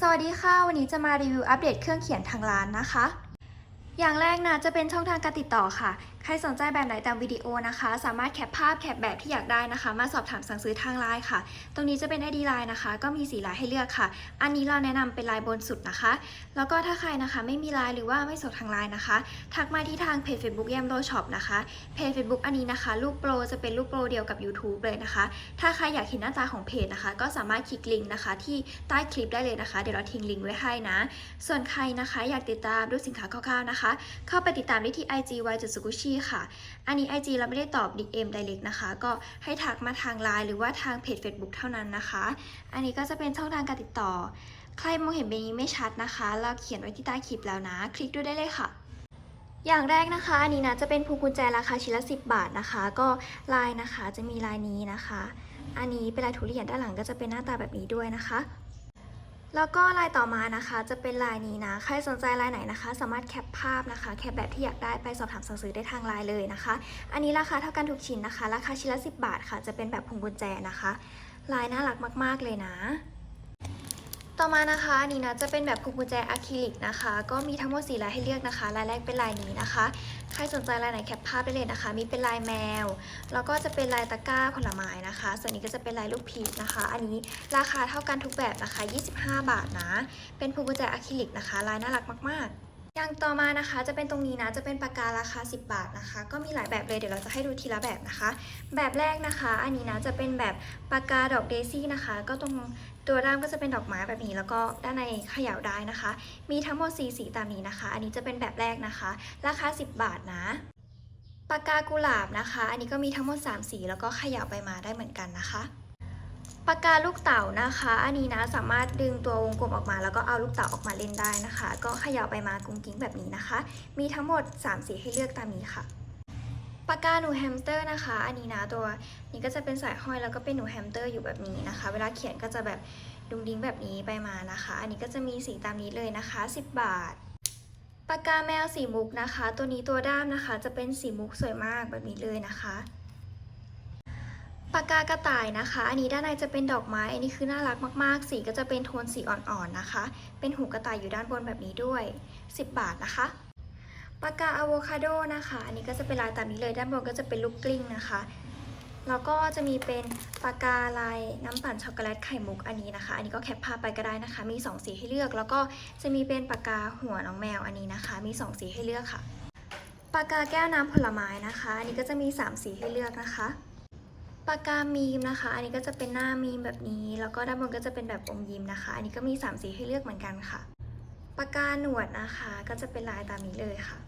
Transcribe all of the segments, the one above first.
สวัสดีค่ะ วันนี้จะมารีวิวอัปเดตเครื่องเขียนทางร้านนะคะ อย่างแรกนะจะเป็นช่องทางการติดต่อค่ะ ใครสนใจแบบไหนตามวิดีโอนะคะ สามารถแคปภาพแคปแบบที่อยากได้นะคะ มาสอบถามสั่งซื้อทางไลน์ค่ะ ตรงนี้จะเป็น ID ไลน์นะคะ ก็มีสีลายให้เลือกค่ะ อันนี้เราแนะนำเป็นลายบนสุดนะคะ แล้วก็ถ้าใครนะคะไม่มีไลน์หรือว่าไม่สดทางไลน์นะคะ ทักมาที่ทางเพจ Facebook แยมโดช็อปนะคะเพจ Facebook อันนี้นะคะรูปโปรจะเป็นรูปโปรเดียวกับ YouTube เลยนะคะ ถ้าใครอยากเห็นหน้าตาของเพจนะคะ ก็สามารถคลิกลิงก์นะคะ ที่ใต้คลิปได้เลยนะคะ เดี๋ยวเราทิ้งลิงก์ไว้ให้นะ ส่วนใครนะคะ อยากติดตามดูสินค้าคร่าวๆนะคะ เข้าไปติดตามได้ที่ IG y จุดสุกุชิค่ะ อันนี้ IG เราไม่ได้ตอบ DM Direct นะคะ ก็ให้ทักมาทางไลน์หรือว่าทางเพจ Facebook เท่านั้นนะคะ อันนี้ก็จะเป็นช่องทางการติดต่อ ใครมองเห็นเบนนี้ไม่ชัดนะคะ เราเขียนไว้ที่ใต้คลิปแล้วนะ คลิกดูได้เลยค่ะอย่างแรกนะคะอันนี้นะจะเป็นพวงกุญแจราคาชิ้นละ 10 บาทนะคะ ก็ลายนะคะจะมีลายนี้นะคะ อันนี้เป็นลายทุเรียนด้านหลังก็จะเป็นหน้าตาแบบนี้ด้วยนะคะ แล้วก็ลายต่อมานะคะจะเป็นลายนี้นะ ใครสนใจลายไหนนะคะ สามารถแคปภาพนะคะ แคปแบบที่อยากได้ไปสอบถามสั่งซื้อได้ทางไลน์เลยนะคะ อันนี้ราคาเท่ากันทุกชิ้นนะคะ ราคาชิ้นละ 10 บาทค่ะ จะเป็นแบบพวงกุญแจนะคะ ลายน่ารักมากๆเลยนะ ต่อมานะคะอันนี้นะจะเป็นแบบพวงกุญแจอะคริลิกนะคะ ก็มีทั้งหมดสีลายให้เลือกนะคะ ลายแรกเป็นลายนี้นะคะ ใครสนใจลายไหนแคปภาพได้เลยนะคะ มีเป็นลายแมว แล้วก็จะเป็นลายตะกร้าผลไม้นะคะ ส่วนนี้ก็จะเป็นลายลูกพีชนะคะ อันนี้ราคาเท่ากันทุกแบบนะคะ 25 บาทนะ เป็นพวงกุญแจอะคริลิกนะคะ ลายน่ารักมากๆอย่างต่อมานะคะจะเป็นตรงนี้นะจะเป็นปากการาคา 10 บาทนะคะ ก็มีหลายแบบเลยเดี๋ยวเราจะให้ดูทีละแบบนะคะ แบบแรกนะคะ อันนี้นะจะเป็นแบบปากกาดอกเดซี่นะคะ ก็ตรง ตัวด้ามก็จะเป็นดอกไม้แบบนี้ แล้วก็ด้านในเขย่าได้นะคะ มีทั้งหมด4สีตามนี้นะคะ อันนี้จะเป็นแบบแรกนะคะ ราคา 10 บาทนะปากกากุหลาบนะคะ อันนี้ก็มีทั้งหมด 3 สีแล้วก็เขย่าไปมาได้เหมือนกันนะคะปากกาลูกเต่านะคะ อันนี้นะสามารถดึงตัววงกลมออกมา แล้วก็เอาลูกเต่าออกมาเล่นได้นะคะ ก็เขย่าไปมากุ้งกิ้งแบบนี้นะคะ มีทั้งหมด 3 สีให้เลือกตามนี้ค่ะ ปากกาหนูแฮมสเตอร์นะคะ อันนี้นะตัวนี้ก็จะเป็นสายห้อยแล้วก็เป็นหนูแฮมสเตอร์อยู่แบบนี้นะคะ เวลาเขียนก็จะแบบดุงดิ้งแบบนี้ไปมานะคะ อันนี้ก็จะมีสีตามนี้เลยนะคะ 10 บาทปากกาแมวสีมุกนะคะ ตัวนี้ตัวด้ามนะคะ จะเป็นสีมุกสวยมากแบบนี้เลยนะคะปากกากระต่ายนะคะ อันนี้ด้านในจะเป็นดอกไม้ อันนี้คือน่ารักมากๆ สีก็จะเป็นโทนสีอ่อนๆนะคะ เป็นหูกระต่ายอยู่ด้านบนแบบนี้ด้วย 10 บาทนะคะ ปากกาอะโวคาโดนะคะ อันนี้ก็จะเป็นลายตามนี้เลย ด้านบนก็จะเป็นลูกกลิ้งนะคะ แล้วก็จะมีเป็นปากกาลายน้ำปั่นช็อกโกแลตไข่มุกอันนี้นะคะ อันนี้ก็แคปภาพไปก็ได้นะคะ มี 2 สีให้เลือก แล้วก็จะมีเป็นปากกาหัวน้องแมวอันนี้นะคะ มี 2 สีให้เลือกค่ะ ปากกาแก้วน้ำผลไม้นะคะ อันนี้ก็จะมี 3 สีให้เลือกนะคะปากกามีมนะคะ อันนี้ก็จะเป็นหน้ามีมแบบนี้ แล้วก็ด้านบนก็จะเป็นแบบอมยิ้มนะคะ อันนี้ก็มี 3 สีให้เลือกเหมือนกันค่ะ ปากกาหนวดนะคะ ก็จะเป็นลายตามนี้เลยค่ะ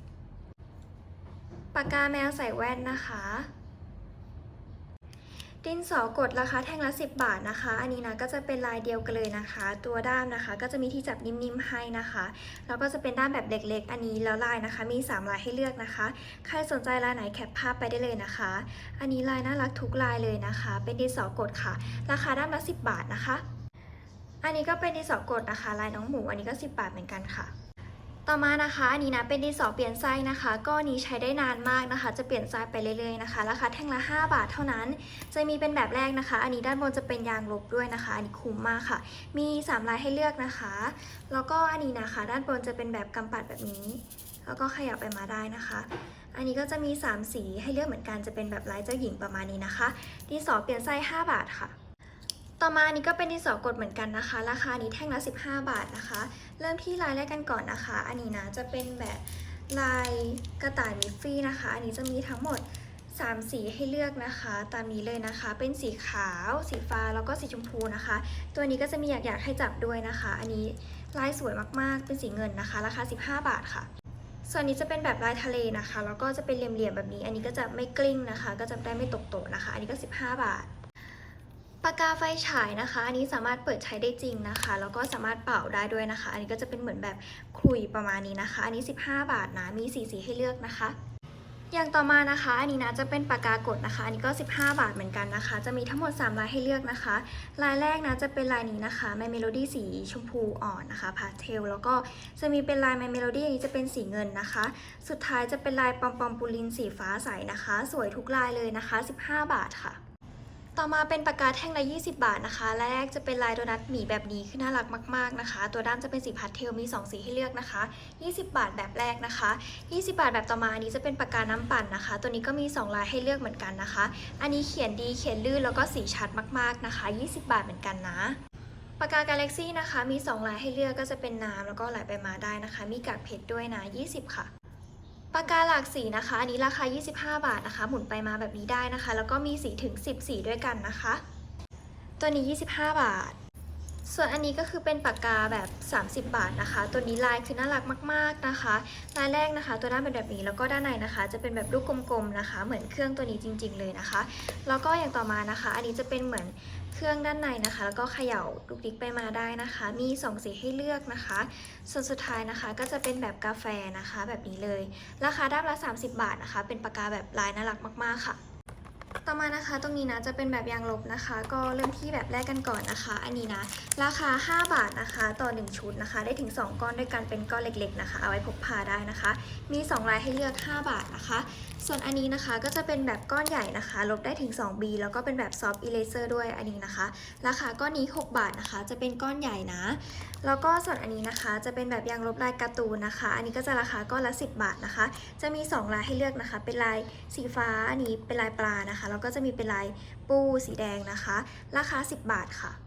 ปากกาแมวใส่แว่นนะคะ ดินสอกดราคาแท่งละ 10 บาทนะคะ อันนี้นะก็จะเป็นลายเดียวกันเลยนะคะ ตัวด้ามนะคะ ก็จะมีที่จับนิ่มๆให้นะคะ แล้วก็จะเป็นด้ามแบบเล็กๆ อันนี้แล้วลายนะคะ มี 3 ลายให้เลือกนะคะ ใครสนใจลายไหนแคปภาพไปได้เลยนะคะ อันนี้ลายน่ารักทุกลายเลยนะคะ เป็นดินสอกดค่ะ ราคาด้ามละ 10 บาทนะคะ อันนี้ก็เป็นดินสอกดนะคะ ลายน้องหมู อันนี้ก็ 10 บาทเหมือนกันค่ะ ต่อมานะคะอันนี้นะเป็นดินสอเปลี่ยนไส้นะคะก็อันนี้ใช้ได้นานมากนะคะ จะเปลี่ยนไส้ไปเรื่อยๆนะคะ ราคาแท่งละ 5 บาทเท่านั้น จะมีเป็นแบบแรกนะคะ อันนี้ด้านบนจะเป็นยางลบด้วยนะคะ อันนี้คุ้มมากค่ะ มี 3 ลายให้เลือกนะคะ แล้วก็อันนี้นะคะ ด้านบนจะเป็นแบบกำปัดแบบนี้ แล้วก็ขยับไปมาได้นะคะอันนี้ก็จะมี 3 สีให้เลือกเหมือนกัน จะเป็นแบบลายเจ้าหญิงประมาณนี้นะคะ ดินสอเปลี่ยนไส้ 5 บาทค่ะ ต่อมาอันนี้ก็เป็นดินสอกดเหมือนกันนะคะ ราคานี้แท่งละ 15 บาทนะคะ เริ่มที่ลายแรกกันก่อนนะคะ อันนี้นะจะเป็นแบบลายกระต่ายมิฟฟี่นะคะ อันนี้จะมีทั้งหมด 3 สีให้เลือกนะคะ ตามนี้เลยนะคะ เป็นสีขาว สีฟ้าแล้วก็สีชมพูนะคะ ตัวนี้ก็จะมีอยากอยากๆให้จับด้วยนะคะ อันนี้ลายสวยมากๆ เป็นสีเงินนะคะ ราคา 15 บาทค่ะส่วนนี้จะเป็นแบบลายทะเลนะคะ แล้วก็จะเป็นเหลี่ยมๆแบบนี้ อันนี้ก็จะไม่กลิ้งนะคะ ก็จะได้ไม่ตกโตนะคะ อันนี้ก็ 15 บาท ปากกาไฟฉายนะคะ อันนี้สามารถเปิดใช้ได้จริงนะคะ แล้วก็สามารถเป่าได้ด้วยนะคะ อันนี้ก็จะเป็นเหมือนแบบขลุยประมาณนี้นะคะ อันนี้ 15 บาทนะ มีสีสีให้เลือกนะคะ อย่างต่อมานะคะ อันนี้นะจะเป็นปากกากดนะคะ อันนี้ก็ 15 บาทเหมือนกันนะคะ จะมีทั้งหมด 3 ลายให้เลือกนะคะ ลายแรกนะจะเป็นลายนี้นะคะ My Melody สีชมพูอ่อนนะคะพาเทล แล้วก็จะมีเป็นลาย My Melody อันนี้จะเป็นสีเงินนะคะ สุดท้ายจะเป็นลายปอมปอมปูลินสีฟ้าใสนะคะ สวยทุกลายเลยนะคะ 15 บาทค่ะ ต่อมาเป็นปากกาแท่งละ 20 บาทนะคะ และแรกจะเป็นลายโดนัทหมีแบบนี้คือน่ารักมาก ๆนะคะ ตัวด้ามจะเป็นสีพาสเทลมี 2 สีให้เลือกนะคะ 20 บาทแบบแรกนะคะ 20 บาทแบบต่อมาอันนี้จะเป็นปากกาน้ำปั่นนะคะ ตัวนี้ก็มี 2 ลายให้เลือกเหมือนกันนะคะ อันนี้เขียนดีเขียนลื่นแล้วก็สีชัดมากๆนะคะ 20 บาทเหมือนกันนะปากกากาแล็กซี่นะคะ มี 2 ลายให้เลือกก็จะเป็นน้ำแล้วก็ไหลไปมาได้นะคะ มีกากเพชรด้วยนะ 20 ค่ะ ปากกาหลากสีนะคะ อันนี้ราคา 25 บาทนะคะ หมุนไปมาแบบนี้ได้นะคะ แล้วก็มีสีถึง 10 สีด้วยกันนะคะ ตัวนี้ 25 บาท ส่วนอันนี้ก็คือเป็นปากกาแบบ 30 บาทนะคะ ตัวนี้ลายคือน่ารักมาก ๆนะคะ ลายแรกนะคะ ตัวด้านเป็นแบบนี้ แล้วก็ด้านในนะคะ จะเป็นแบบลูกกลมๆนะคะ เหมือนเครื่องตัวนี้จริง ๆ เลยนะคะ แล้วก็อย่างต่อมานะคะ อันนี้จะเป็นเหมือน เครื่องด้านในนะคะ แล้วก็เขย่าลูกดิ๊กไปมาได้นะคะ มี2สีให้เลือกนะคะ ส่วนสุดท้ายนะคะก็จะเป็นแบบกาแฟนะคะแบบนี้เลย ราคาด้ามละ 30 บาทนะคะ เป็นปากกาแบบลายน่ารักมากๆค่ะ ต่อมานะคะตรงนี้นะจะเป็นแบบยางลบนะคะ ก็เริ่มที่แบบแรกกันก่อนนะคะ อันนี้นะราคา 5 บาทนะคะ ต่อ 1 ชุดนะคะ ได้ถึง 2 ก้อนด้วยกันเป็นก้อนเล็กๆนะคะ เอาไว้พกพาได้นะคะ มี 2 ลายให้เลือก 5 บาทนะคะ ส่วนอันนี้นะคะก็จะเป็นแบบก้อนใหญ่นะคะ ลบได้ถึง 2B แล้วก็เป็นแบบซอฟต์อิเลเซอร์ด้วยอันนี้นะคะ ราคาก้อนนี้ 6 บาทนะคะ จะเป็นก้อนใหญ่นะ แล้วก็ส่วนอันนี้นะคะจะเป็นแบบยางลบลายการ์ตูนนะคะ อันนี้ก็จะราคาก้อนละ 10 บาทนะคะ จะมี 2 ลายให้เลือกนะคะ เป็นลายสีฟ้าอันนี้เป็นลายปลานะคะ แล้วก็จะมีเป็นลายปูสีแดงนะคะ ราคา 10 บาทค่ะ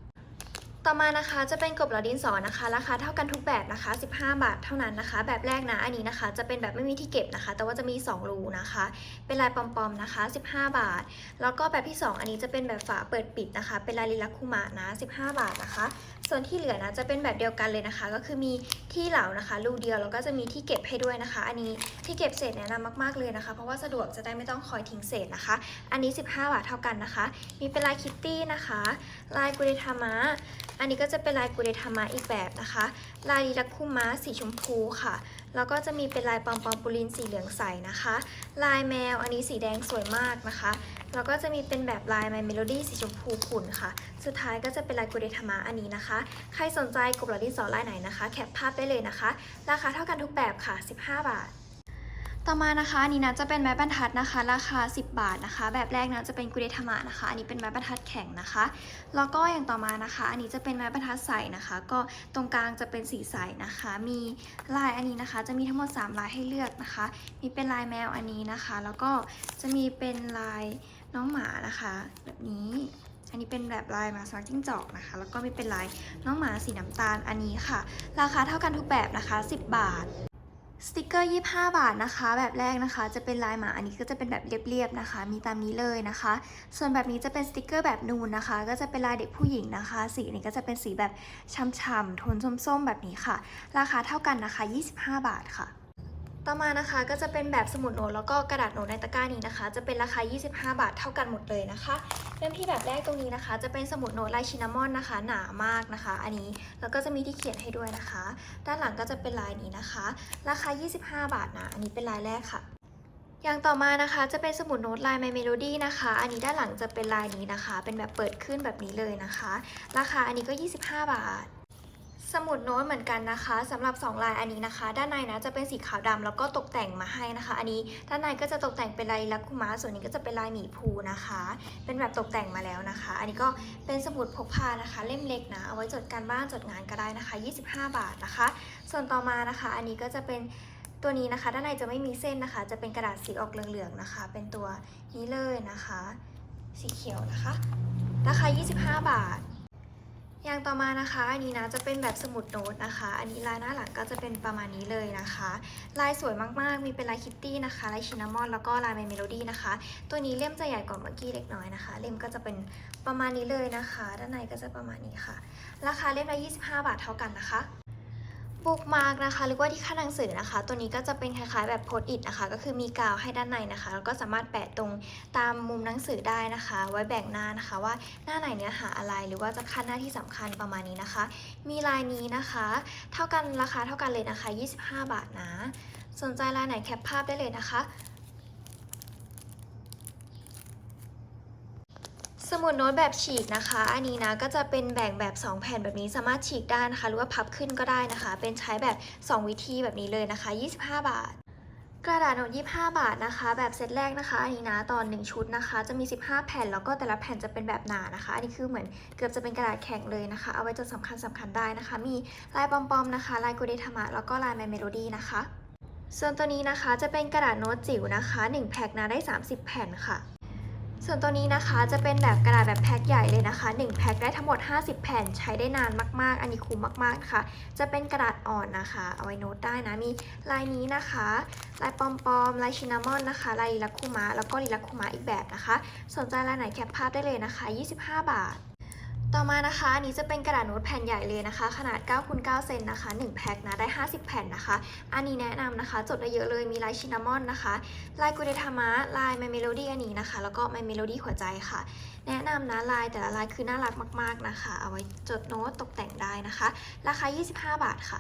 ต่อมานะคะจะเป็นกบเหลาดินสอนะคะราคาเท่ากันทุกแบบนะคะ 15 บาทเท่านั้นนะคะ แบบแรกนะอันนี้นะคะ จะเป็นแบบไม่มีที่เก็บนะคะ แต่ว่าจะมี 2 รูนะคะ เป็นลายปอมๆนะคะ 15 บาท แล้วก็แบบที่ 2 อันนี้จะเป็นแบบฝาเปิดปิดนะคะ เป็นลายลิลักคุมะนะ 15 บาทนะคะ ส่วนที่เหลือนะจะเป็นแบบเดียวกันเลยนะคะ ก็คือมีที่เหลานะคะ รูเดียวแล้วก็จะมีที่เก็บให้ด้วยนะคะ อันนี้ที่เก็บเศษแนะนำมากๆเลยนะคะ เพราะว่าสะดวกจะได้ไม่ต้องคอยทิ้งเศษนะคะ อันนี้ 15 บาทเท่ากันนะคะ มีเป็นลายคิตตี้นะคะ ลายกุเรทามะอันนี้ก็จะเป็นลายกุเรทามะอีกแบบนะคะ ลายลิลักคุมะสีชมพูค่ะ แล้วก็จะมีเป็นลายปอมปอมปูลินสีเหลืองใสนะคะ ลายแมวอันนี้สีแดงสวยมากนะคะ แล้วก็จะมีเป็นแบบลาย My Melody สีชมพูขุ่นค่ะ สุดท้ายก็จะเป็นลายกุเรทามะอันนี้นะคะ ใครสนใจกบเหลาดินสอลายไหนนะคะ แคปภาพได้เลยนะคะ ราคาเท่ากันทุกแบบค่ะ 15 บาท ต่อมานะคะอันนี้นะจะเป็นไม้บรรทัดนะคะ ราคา 10 บาทนะคะ แบบแรกนะจะเป็นกุเรทามะนะคะ อันนี้เป็นไม้บรรทัดแข็งนะคะ แล้วก็อย่างต่อมานะคะ อันนี้จะเป็นไม้บรรทัดใสนะคะ ก็ตรงกลางจะเป็นสีใสนะคะ มีลายอันนี้นะคะ จะมีทั้งหมด 3 ลายให้เลือกนะคะ มีเป็นลายแมวอันนี้นะคะ แล้วก็จะมีเป็นลายน้องหมานะคะ แบบนี้อันนี้เป็นแบบลายมาสมักจิ้งจอกนะคะ แล้วก็มีเป็นลายน้องหมาสีน้ำตาลอันนี้ค่ะ ราคาเท่ากันทุกแบบนะคะ 10 บาท สติกเกอร์ 25 บาทนะคะ แบบแรกนะคะ จะเป็นลายหมา อันนี้ก็จะเป็นแบบเรียบๆนะคะ มีตามนี้เลยนะคะ ส่วนแบบนี้จะเป็นสติกเกอร์แบบนูนนะคะ ก็จะเป็นลายเด็กผู้หญิงนะคะ สีนี้ก็จะเป็นสีแบบช้ำๆโทนส้มๆ แบบนี้ค่ะ ราคาเท่ากันนะคะ 25 บาทค่ะ ต่อมานะคะก็จะเป็นแบบสมุดโน้ตแล้วก็กระดาษโน้ตในตะกร้านี้นะคะ จะเป็นราคา 25 บาทเท่ากันหมดเลยนะคะ เริ่มที่แบบแรกตรงนี้นะคะ จะเป็นสมุดโน้ตลายชินามอนนะคะ หนามากนะคะ อันนี้แล้วก็จะมีที่เขียนให้ด้วยนะคะ ด้านหลังก็จะเป็นลายนี้นะคะ ราคา 25 บาทนะอันนี้เป็นลายแรกค่ะอย่างต่อมานะคะจะเป็นสมุดโน้ตลาย My Melody นะคะ อันนี้ด้านหลังจะเป็นลายนี้นะคะ เป็นแบบเปิดขึ้นแบบนี้เลยนะคะ ราคาอันนี้ก็ 25 บาท สมุดโน้ตเหมือนกันนะคะสำหรับ 2 ลายอันนี้นะคะ ด้านในนะจะเป็นสีขาวดำแล้วก็ตกแต่งมาให้นะคะ อันนี้ด้านในก็จะตกแต่งเป็นลายลักคุมะส่วนนี้ก็จะเป็นลายหมีภูนะคะ เป็นแบบตกแต่งมาแล้วนะคะ อันนี้ก็เป็นสมุดพกพานะคะ เล่มเล็กนะเอาไว้จดการบ้านจดงานก็ได้นะคะ 25 บาทนะคะ ส่วนต่อมานะคะ อันนี้ก็จะเป็นตัวนี้นะคะ ด้านในจะไม่มีเส้นนะคะ จะเป็นกระดาษสีออกเหลืองๆนะคะ เป็นตัวนี้เลยนะคะ สีเขียวนะคะ ราคา 25 บาท อย่างต่อมานะคะ อันนี้นะจะเป็นแบบสมุดโน้ตนะคะ อันนี้ลายหน้าหลังก็จะเป็นประมาณนี้เลยนะคะ ลายสวยมากๆ มีเป็นลายคิตตี้นะคะ ลายชินามอน แล้วก็ลายเมโลดี้นะคะ ตัวนี้เล่มจะใหญ่กว่าเมื่อกี้เล็กน้อยนะคะ เล่มก็จะเป็นประมาณนี้เลยนะคะ ด้านในก็จะประมาณนี้ค่ะ ราคาเล่มละ25 บาทเท่ากันนะคะ บุ๊กมาร์กนะคะหรือว่าที่ข้างหนังสือนะคะ ตัวนี้ก็จะเป็นคล้ายๆแบบโพสต์อิทนะคะ ก็คือมีกาวให้ด้านในนะคะ แล้วก็สามารถแปะตรงตามมุมหนังสือได้นะคะ ไว้แบ่งหน้านะคะ ว่าหน้าไหนเนื้อหาอะไรหรือว่าจะคัดหน้าที่สำคัญประมาณนี้นะคะ มีลายนี้นะคะ เท่ากันราคาเท่ากันเลยนะคะ 25 บาทนะ สนใจลายไหนแคปภาพได้เลยนะคะ สมุดโน้ตแบบฉีกนะคะ อันนี้นะก็จะเป็นแบ่งแบบ 2 แผ่นแบบนี้สามารถฉีกได้นะคะ หรือว่าพับขึ้นก็ได้นะคะ เป็นใช้แบบ 2 วิธีแบบนี้เลยนะคะ 25 บาท กระดาษโน้ต25 บาทนะคะ แบบเซตแรกนะคะ อันนี้นะตอน 1 ชุดนะคะ จะมี 15 แผ่นแล้วก็แต่ละแผ่นจะเป็นแบบหนานะคะ อันนี้คือเหมือนเกือบจะเป็นกระดาษแข็งเลยนะคะ เอาไว้จดสำคัญสำคัญได้นะคะ มีลายปอมๆนะคะลายโกเดธรรมะแล้วก็ลายแมเมโลดี้นะคะ ส่วนตัวนี้นะคะจะเป็นกระดาษโน้ตจิ๋วนะคะ 1 แพ็คนะได้ 30 แผ่นค่ะ ส่วนตัวนี้นะคะจะเป็นแบบกระดาษแบบแพ็คใหญ่เลยนะคะ 1 แพ็คได้ทั้งหมด 50 แผ่นใช้ได้นานมาก ๆ อันนี้คุ้มมากๆนะคะจะเป็นกระดาษอ่อนนะคะ เอาไว้โน้ตได้นะ มีลายนี้นะคะ ลายปอมๆลายชินนามอนนะคะ ลายลิลักคุมะแล้วก็ลิลักคุมะอีกแบบนะคะ สนใจลายไหนแคปภาพได้เลยนะคะ 25 บาท ต่อมานะคะอันนี้จะเป็นกระดาษโน้ตแผ่นใหญ่เลยนะคะ ขนาด9คูณ9เซนนะคะ1แพ็คนะได้ 50 แผ่นนะคะ อันนี้แนะนำนะคะ จดได้เยอะเลยมีลายชินนามอนนะคะลายกูเดทามะลายไมเมโลดี้อันนี้นะคะ แล้วก็ไมเมโลดี้หัวใจค่ะ แนะนำนะลายแต่ละลายคือน่ารักมาก ๆนะคะ เอาไว้จดโน้ตตกแต่งได้นะคะ ราคา 25 บาทค่ะ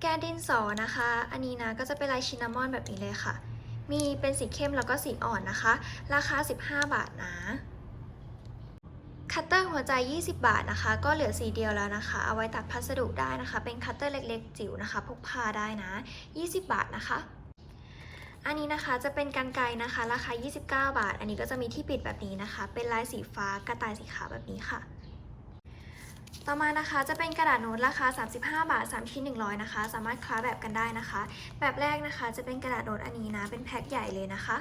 แกนดินสอนะคะ อันนี้นะก็จะเป็นลายชินามอนแบบนี้เลยค่ะ มีเป็นสีเข้มแล้วก็สีอ่อนนะคะ ราคา 15 บาทนะ คัตเตอร์หัวใจ 20 บาทนะคะ ก็เหลือสีเดียวแล้วนะคะ เอาไว้ตัดพัสดุได้นะคะ เป็นคัตเตอร์เล็กๆ จิ๋วนะคะ พกพาได้นะ 20 บาทนะคะ อันนี้นะคะจะเป็นกันไกนะคะ ราคา 29 บาท อันนี้ก็จะมีที่ปิดแบบนี้นะคะ เป็นลายสีฟ้ากระต่ายสีขาวแบบนี้ค่ะ ต่อมานะคะจะเป็นกระดาษโน้ตราคา 35 บาท 3 ชิ้น 100 นะคะ สามารถคล้าแบบกันได้นะคะ แบบแรกนะคะจะเป็นกระดาษโน้ตอันนี้นะ เป็นแพ็คใหญ่เลยนะคะ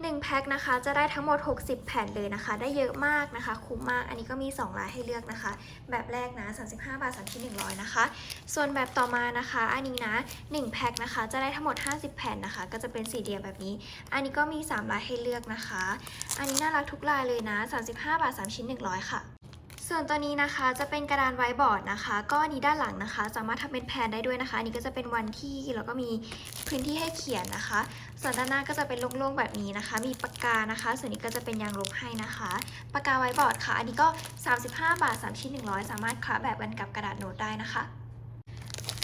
1แพ็คนะคะจะได้ทั้งหมด 60 แผ่นเลยนะคะ ได้เยอะมากนะคะ คุ้มมาก อันนี้ก็มี 2 ลายให้เลือกนะคะ แบบแรกนะ 35 บาทสามชิ้น100 นะคะ ส่วนแบบต่อมานะคะ อันนี้นะ 1แพ็คนะคะ จะได้ทั้งหมด 50 แผ่นนะคะ ก็จะเป็นสีเดียวแบบนี้ อันนี้ก็มี 3 ลายให้เลือกนะคะ อันนี้น่ารักทุกลายเลยนะ 35 บาท3ชิ้น 100 ค่ะ ส่วนตัวนี้นะคะจะเป็นกระดานไวบอร์ดนะคะ ก็นี้ด้านหลังนะคะ สามารถทำเป็นแผนได้ด้วยนะคะนี่ก็จะเป็นวันที่แล้วก็มีพื้นที่ให้เขียนนะคะ ส่วนด้านหน้าก็จะเป็นโล่งๆแบบนี้นะคะ มีปากกานะคะ ส่วนนี้ก็จะเป็นยางลบให้นะคะปากกาไวบอร์ดค่ะ อันนี้ก็ 35 บาท3ชิ้น100 สามารถคละแบบกันกับกระดาษโน้ตได้นะคะ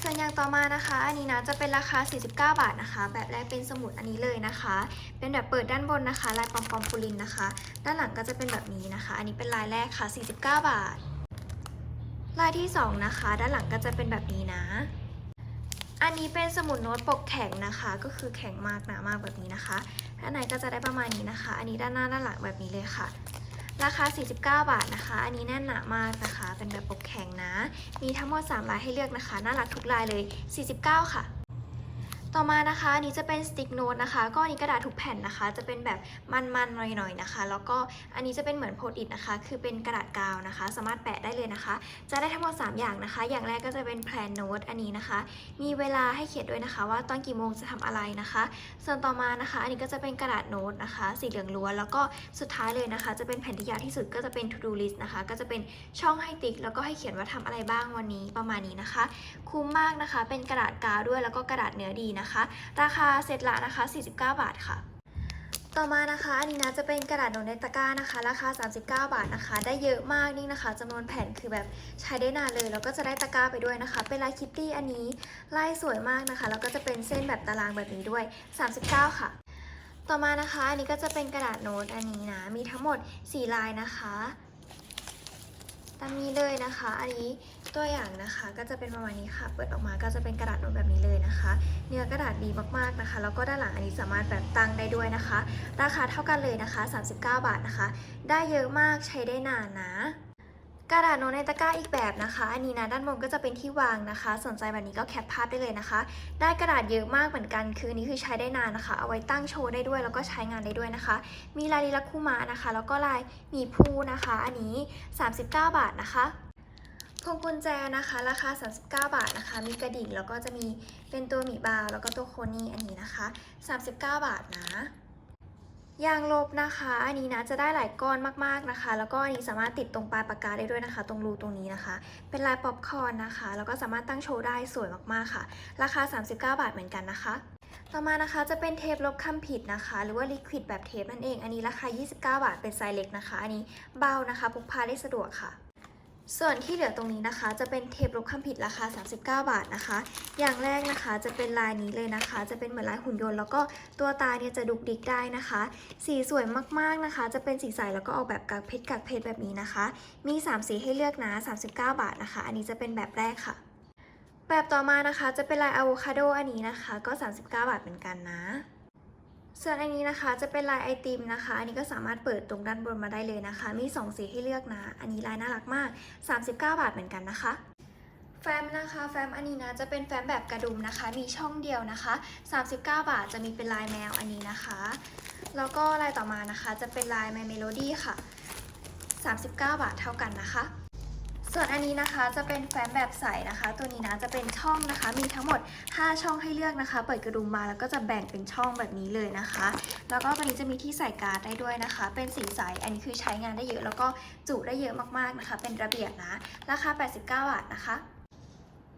ส่วนอย่างต่อมานะคะ อันนี้นะจะเป็นราคา 49 บาทนะคะ แบบแรกเป็นสมุดอันนี้เลยนะคะ เป็นแบบเปิดด้านบนนะคะ ลายปอมปอมปูลินนะคะ ด้านหลังก็จะเป็นแบบนี้นะคะ อันนี้เป็นลายแรกค่ะ 49 บาท ลายที่ 2 นะคะ ด้านหลังก็จะเป็นแบบนี้นะ อันนี้เป็นสมุดโน้ตปกแข็งนะคะ ก็คือแข็งมากหนามากแบบนี้นะคะ ด้านในก็จะได้ประมาณนี้นะคะ อันนี้ด้านหน้าด้านหลังแบบนี้เลยค่ะ ราคา 49 บาทนะคะ อันนี้แน่นหนามากนะคะ เป็นแบบปกแข็งนะ มีทั้งหมด3ลายให้เลือกนะคะ น่ารักทุกลายเลย 49 ค่ะ ต่อมานะคะอันนี้จะเป็นสติ๊กโน้ตนะคะ ก็อันนี้กระดาษทุกแผ่นนะคะ จะเป็นแบบมันๆหน่อยๆนะคะ แล้วก็อันนี้จะเป็นเหมือนโพสต์อิทนะคะ คือเป็นกระดาษกาวนะคะ สามารถแปะได้เลยนะคะ จะได้ทั้งหมด3อย่างนะคะ อย่างแรกก็จะเป็นแพลนโน้ตอันนี้นะคะ มีเวลาให้เขียนด้วยนะคะ ว่าตอนกี่โมงจะทำอะไรนะคะ ส่วนต่อมานะคะ อันนี้ก็จะเป็นกระดาษโน้ตนะคะ สีเหลืองล้วนแล้วก็สุดท้ายเลยนะคะ จะเป็นแผ่นที่ยาวที่สุดก็จะเป็น to do list นะคะ ก็จะเป็นช่องให้ติ๊ก แล้วก็ให้เขียนว่าทำอะไรบ้างวันนี้ประมาณนี้นะคะ คุ้มมากนะคะ เป็นกระดาษกาวด้วยแล้วก็กระดาษเนื้อดีนะคะราคาเซตละนะคะ 49 บาทค่ะ ต่อมานะคะอันนี้นะจะเป็นกระดาษโน้ตในตะกร้านะคะ ราคา 39 บาทนะคะ ได้เยอะมากนี่นะคะจำนวนแผ่นคือแบบใช้ได้นานเลย แล้วก็จะได้ตะกร้าไปด้วยนะคะ เป็นลายคิตตี้อันนี้ลายสวยมากนะคะ แล้วก็จะเป็นเส้นแบบตารางแบบนี้ด้วย 39 ค่ะ ต่อมานะคะอันนี้ก็จะเป็นกระดาษโน้ตอันนี้นะ มีทั้งหมด 4 ลายนะคะตามนี้เลยนะคะ อันนี้ ตัวอย่างนะคะก็จะเป็นประมาณนี้ค่ะ เปิดออกมาก็จะเป็นกระดาษโน้ตแบบนี้เลยนะคะ เนื้อกระดาษดีมากๆนะคะ แล้วก็ด้านหลังอันนี้สามารถแบบตั้งได้ด้วยนะคะ ราคาเท่ากันเลยนะคะ 39 บาทนะคะ ได้เยอะมากใช้ได้นานนะกระดาษโน้ตในตะกร้าอีกแบบนะคะ อันนี้นะด้านบนก็จะเป็นที่วางนะคะ สนใจแบบนี้ก็แคปภาพได้เลยนะคะ ได้กระดาษเยอะมากเหมือนกัน คือนี้คือใช้ได้นานนะคะ เอาไว้ตั้งโชว์ได้ด้วยแล้วก็ใช้งานได้ด้วยนะคะ มีลายลิลักคุมานะคะ แล้วก็ลายหมีภูนะคะ อันนี้ 39 บาทนะคะ พวงกุญแจนะคะราคา 39 บาทนะคะ มีกระดิ่งแล้วก็จะมีเป็นตัวหมีบาวแล้วก็ตัวโคนี่อันนี้นะคะ 39 บาทนะยางลบนะคะ อันนี้นะจะได้หลายก้อนมากๆนะคะ แล้วก็อันนี้สามารถติดตรงปลายปากกาได้ด้วยนะคะ ตรงรูตรงนี้นะคะ เป็นลายป๊อปคอร์นนะคะ แล้วก็สามารถตั้งโชว์ได้สวยมากๆค่ะ ราคา 39 บาทเหมือนกันนะคะ ต่อมานะคะจะเป็นเทปลบคำผิดนะคะ หรือว่าลิควิดแบบเทปนั่นเอง อันนี้ราคา 29 บาทเป็นไซส์เล็กนะคะ อันนี้เบานะคะพกพาได้สะดวกค่ะ ส่วนที่เหลือตรงนี้นะคะ จะเป็นเทปลบคำผิดราคา 39 บาทนะคะ อย่างแรกนะคะจะเป็นลายนี้เลยนะคะ จะเป็นเหมือนลายหุ่นยนต์แล้วก็ตัวตาเนี่ยจะดุกดิกได้นะคะ สีสวยมากๆนะคะ จะเป็นสีใสแล้วก็ออกแบบกากเพชรกากเพชรแบบนี้นะคะ มี 3 สีให้เลือกนะ 39 บาทนะคะ อันนี้จะเป็นแบบแรกค่ะ แบบต่อมานะคะจะเป็นลายอะโวคาโดอันนี้นะคะ ก็ 39 บาทเหมือนกันนะ ส่วนอันนี้นะคะจะเป็นลายไอติมนะคะ อันนี้ก็สามารถเปิดตรงด้านบนมาได้เลยนะคะ มี 2 สีให้เลือกนะ อันนี้ลายน่ารักมาก 39 บาทเหมือนกันนะคะ แฟ้มนะคะ แฟ้มอันนี้นะจะเป็นแฟ้มแบบกระดุมนะคะ มีช่องเดียวนะคะ 39 บาทจะมีเป็นลายแมวอันนี้นะคะ แล้วก็ลายต่อมานะคะจะเป็นลาย My Melody ค่ะ 39 บาทเท่ากันนะคะ ส่วนอันนี้นะคะจะเป็นแฟ้มแบบใสนะคะ ตัวนี้นะจะเป็นช่องนะคะ มีทั้งหมด 5 ช่องให้เลือกนะคะ เปิดกระดุมมาแล้วก็จะแบ่งเป็นช่องแบบนี้เลยนะคะ แล้วก็ตัวนี้จะมีที่ใส่การ์ดได้ด้วยนะคะ เป็นสีใส อันนี้คือใช้งานได้เยอะ แล้วก็จุได้เยอะมากๆนะคะ เป็นระเบียบนะ ราคา 89 บาทนะคะ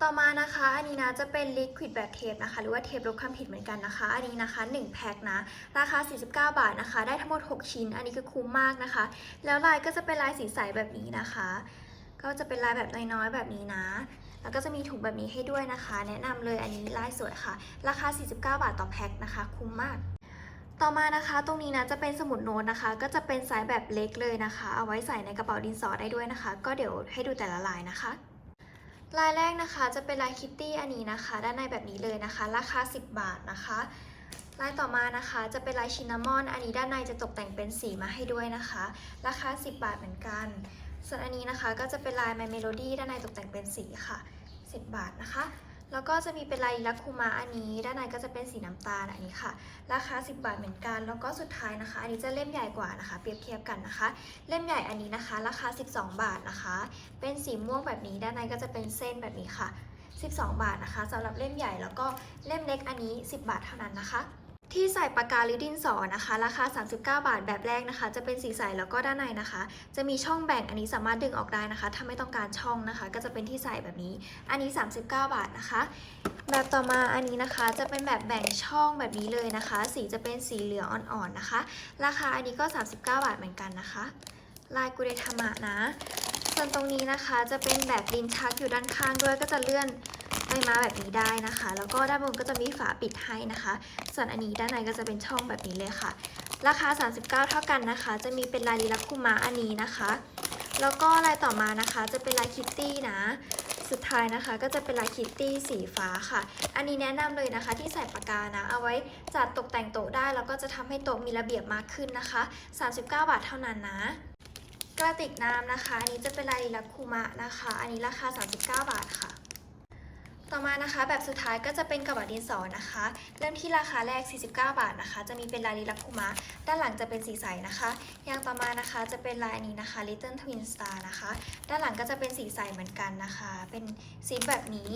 ต่อมานะคะ อันนี้นะจะเป็นลิควิดแบบเทปนะคะ หรือว่าเทปลบความผิดเหมือนกันนะคะ อันนี้นะคะ1แพ็คนะ ราคา 49 บาทนะคะ ได้ทั้งหมด 6 ชิ้น อันนี้คือคุ้มมากนะคะ แล้วลายก็จะเป็นลายสีใสแบบนี้นะคะ ก็จะเป็นลายแบบน้อยๆแบบนี้นะ แล้วก็จะมีถุงแบบนี้ให้ด้วยนะคะ แนะนำเลยอันนี้ลายสวยค่ะ ราคา 49 บาทต่อแพ็คนะคะ คุ้มมากต่อมานะคะตรงนี้นะจะเป็นสมุดโน้ตนะคะ ก็จะเป็นไซส์แบบเล็กเลยนะคะ เอาไว้ใส่ในกระเป๋าดินสอได้ด้วยนะคะ ก็เดี๋ยวให้ดูแต่ละลายนะคะ ลายแรกนะคะจะเป็นลายคิตตี้อันนี้นะคะ ด้านในแบบนี้เลยนะคะ ราคา 10 บาทนะคะ ลายต่อมานะคะจะเป็นลายชินนามอน อันนี้ด้านในจะตกแต่งเป็นสีมาให้ด้วยนะคะ ราคา 10 บาทเหมือนกัน ส่วนอันนี้นะคะก็จะเป็นลาย My Melody ด้านในตกแต่งเป็นสีค่ะ 10 บาทนะคะ แล้วก็จะมีเป็นลายลักคุมาอันนี้ ด้านในก็จะเป็นสีน้ำตาลอันนี้ค่ะ ราคา 10 บาทเหมือนกัน แล้วก็สุดท้ายนะคะ อันนี้จะเล่มใหญ่กว่านะคะ เปรียบเทียบกันนะคะ เล่มใหญ่อันนี้นะคะ ราคา 12 บาทนะคะ เป็นสีม่วงแบบนี้ ด้านในก็จะเป็นเส้นแบบนี้ค่ะ 12 บาทนะคะสำหรับเล่มใหญ่แล้วก็เล่มเล็กอันนี้ 10 บาทเท่านั้นนะคะ ที่ใส่ปากกาหรือดินสอนะคะ ราคา 39 บาทแบบแรกนะคะ จะเป็นสีใสแล้วก็ด้านในนะคะ จะมีช่องแบ่งอันนี้สามารถดึงออกได้นะคะ ถ้าไม่ต้องการช่องนะคะ ก็จะเป็นที่ใส่แบบนี้ อันนี้ 39 บาทนะคะ แบบต่อมาอันนี้นะคะ จะเป็นแบบแบ่งช่องแบบนี้เลยนะคะ สีจะเป็นสีเหลืองอ่อนๆนะคะ ราคาอันนี้ก็ 39 บาทเหมือนกันนะคะ ลายกุเรธรรมะนะ ส่วนตรงนี้นะคะจะเป็นแบบลิ้นชักอยู่ด้านข้างด้วยก็จะเลื่อนไปมาแบบนี้ได้นะคะ แล้วก็ด้านบนก็จะมีฝาปิดให้นะคะ ส่วนอันนี้ด้านในก็จะเป็นช่องแบบนี้เลยค่ะ ราคา 39 เท่ากันนะคะ จะมีเป็นลายลิลักคุมะอันนี้นะคะ แล้วก็ลายต่อมานะคะจะเป็นลายคิตตี้นะ สุดท้ายนะคะก็จะเป็นลายคิตตี้สีฟ้าค่ะ อันนี้แนะนำเลยนะคะที่ใส่ปากกานะ เอาไว้จัดตกแต่งโต๊ะได้ แล้วก็จะทำให้โต๊ะมีระเบียบมากขึ้นนะคะ 39 บาทเท่านั้นนะ กระติกน้ำนะคะ อันนี้จะเป็นลายลิลักคุมะนะคะ อันนี้ราคา 39 บาทค่ะ ต่อมานะคะ แบบสุดท้ายก็จะเป็นกระบะดินสอนะคะ เริ่มที่ราคาแรก 49 บาทนะคะ จะมีเป็นลายลิลักคุมะ ด้านหลังจะเป็นสีใสนะคะ อย่างต่อมานะคะจะเป็นลายนนี้นะคะ Little Twin Star นะคะ ด้านหลังก็จะเป็นสีใสเหมือนกันนะคะ เป็นซิปแบบนี้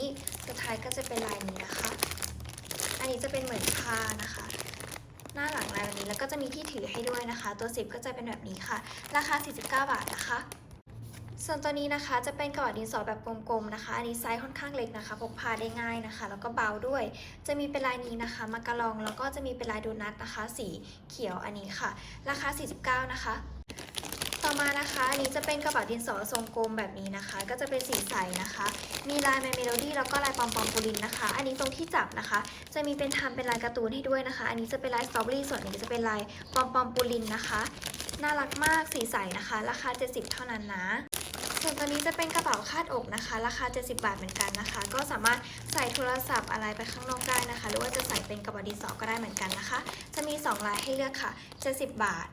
สุดท้ายก็จะเป็นลายนี้นะคะ อันนี้จะเป็นเหมือนผ้านะคะ หน้าหลังลายแบบนี้แล้วก็จะมีที่ถือให้ด้วยนะคะ ตัวซิปก็จะเป็นแบบนี้ค่ะ ราคา 49 บาทนะคะ ส่วนตัวนี้นะคะจะเป็นกระดาษดินสอแบบกลมๆนะคะ อันนี้ไซส์ค่อนข้างเล็กนะคะ พกพาได้ง่ายนะคะ แล้วก็เบาด้วย จะมีเป็นลายนี้นะคะมากระลองแล้วก็จะมีเป็นลายโดนัทนะคะ สีเขียวอันนี้ค่ะ ราคา 49 นะคะ ต่อมานะคะอันนี้จะเป็นกระเป๋าดินสอทรงกลมแบบนี้นะคะ ก็จะเป็นสีใสนะคะ มีลายแมเมโลดี้แล้วก็ลายปอมปอมปูลินนะคะ อันนี้ตรงที่จับนะคะ จะมีเป็นทำเป็นลายการ์ตูนให้ด้วยนะคะ อันนี้จะเป็นลายสตรอเบอรี่ส่วนอันนี้จะเป็นลายปอมปอมปูลินนะคะน่ารักมากสีใสนะคะ ราคา 70 เท่านั้นนะส่วนตัวนี้จะเป็นกระเป๋าคาดอกนะคะ ราคา 70 บาทเหมือนกันนะคะ ก็สามารถใส่โทรศัพท์อะไรไปข้างนอกได้นะคะ หรือว่าจะใส่เป็นกระเป๋าดินสอก็ได้เหมือนกันนะคะ จะมี 2 ลายให้เลือกค่ะ 70 บาท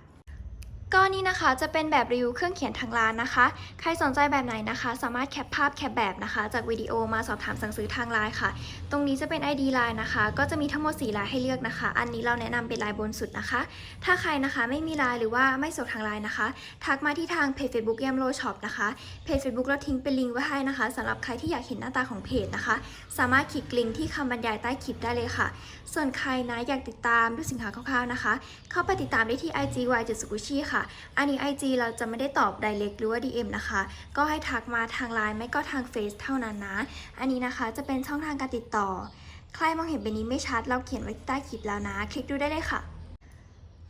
ก็นี่นะคะจะเป็นแบบรีวิวเครื่องเขียนทางร้านนะคะ ใครสนใจแบบไหนนะคะ สามารถแคปภาพแคปแบบนะคะ จากวิดีโอมาสอบถามสั่งซื้อทางไลน์ค่ะ ตรงนี้จะเป็น ID ไลน์นะคะ ก็จะมีทั้งหมด4ลายให้เลือกนะคะ อันนี้เราแนะนำเป็นลายบนสุดนะคะ ถ้าใครนะคะไม่มีไลน์หรือว่าไม่สะดวกทางไลน์นะคะ ทักมาที่ทางเพจ Facebook ยมโลช็อปนะคะเพจ Facebook เราทิ้งเป็นลิงก์ไว้ให้นะคะสำหรับใครที่อยากเห็นหน้าตาของเพจนะคะ สามารถคลิกลิงก์ที่คำบรรยายใต้คลิปได้เลยค่ะ ส่วนใครนะอยากติดตามดูสินค้าคร่าวๆนะคะ เข้าไปติดตามได้ที่ IG y จุดสกุชิค่ะค่ะ อันนี้ IG เราจะไม่ได้ตอบ direct หรือว่า DM นะคะ ก็ให้ทักมาทางไลน์ไม่ก็ทางเฟซเท่านั้นนะ อันนี้นะคะจะเป็นช่องทางการติดต่อ ใครมองเห็นเป็นนี้ไม่ชัด เราเขียนไว้ใต้คลิปแล้วนะ คลิกดูได้เลยค่ะ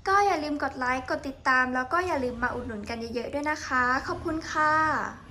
ก็อย่าลืมกดไลค์ กดติดตาม แล้วก็อย่าลืมมาอุดหนุนกันเยอะๆด้วยนะคะ ขอบคุณค่ะ